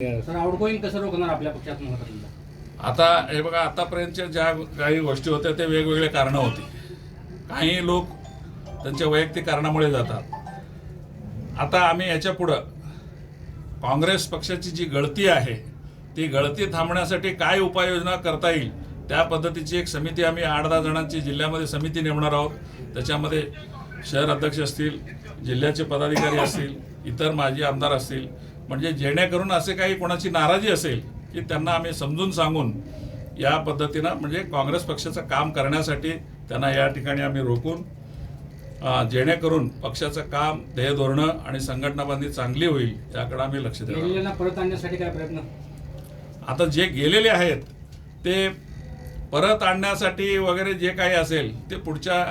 Sir outgoing कसं रोखणार आपल्या पक्षात महत्वाचं? आता हे बघा आतापर्यंतच्या ज्या काही गोष्टी होत्या ते वेगवेगळे कारणं होती. काही लोक त्यांच्या वैयक्तिक कारणामुळे जातात. आता आम्ही याच्या पुढं काँग्रेस पक्षाची जी गळती आहे ती गळती थांबण्यासाठी काय उपाययोजना करता येईल त्या पद्धतीची एक समिती आम्ही आठ दहा जणांची जिल्ह्यामध्ये समिती नेमणार आहोत. त्याच्यामध्ये शहर अध्यक्ष असतील जिल्ह्याचे पदाधिकारी असतील इतर माजी आमदार असतील म्हणजे जेणेकरून असे काही कोणाची नाराजी असेल की त्यांना आम्ही समजून सांगून या पद्धतीनं म्हणजे काँग्रेस पक्षाचं काम करण्यासाठी त्यांना या ठिकाणी आम्ही रोखून जेणेकरून पक्षाचं काम ध्येय धोरणं आणि संघटनाबंदी चांगली होईल याकडे आम्ही लक्ष. गेलेल्यांना परत आणण्यासाठी काय प्रयत्न आता जे गेलेले आहेत ते परत आणण्यासाठी वगैरे जे काही असेल ते पुढच्या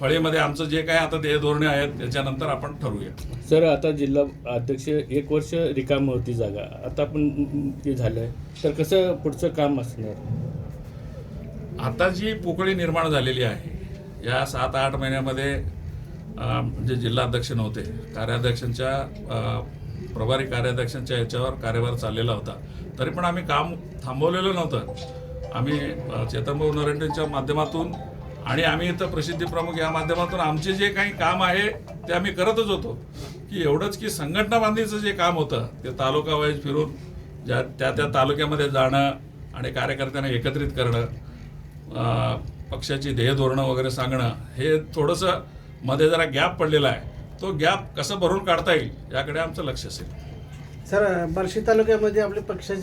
फळीमध्ये आमचं जे काही आता ध्येय धोरणे आहेत त्याच्यानंतर आपण ठरवूया. सर आता जिल्हा अध्यक्ष एक वर्ष रिकाम होती जागा. आता आपण ते झालंय. तर कसं पुढचं काम असणार? आता जी पोकळी निर्माण झालेली आहे या सात आठ महिन्यामध्ये म्हणजे जिल्हा अध्यक्ष नव्हते कार्याध्यक्षांच्या प्रभारी कार्याध्यक्षांच्या याच्यावर कार्यभार चाललेला होता. तरी पण आम्ही काम थांबवलेलं नव्हतं. आम्ही चेतनभाऊ नरेंडेंच्या माध्यमातून आणि आम्ही इथं प्रसिद्धी प्रमुख या माध्यमातून आमचे जे काही काम आहे ते आम्ही करतच होतो. की एवढंच की संघटना बांधीचं जे काम होतं ते तालुका वाईज फिरून ज्या त्या त्या तालुक्यामध्ये जाणं आणि कार्यकर्त्यांना एकत्रित करणं पक्षाची ध्येय धोरणं वगैरे सांगणं हे थोडंसं मध्ये जरा गॅप पडलेला आहे. तो गॅप कसं भरून काढता येईल याकडे आमचं लक्ष असेल. सर बार्शी तालुक्यामध्ये आपले पक्षाची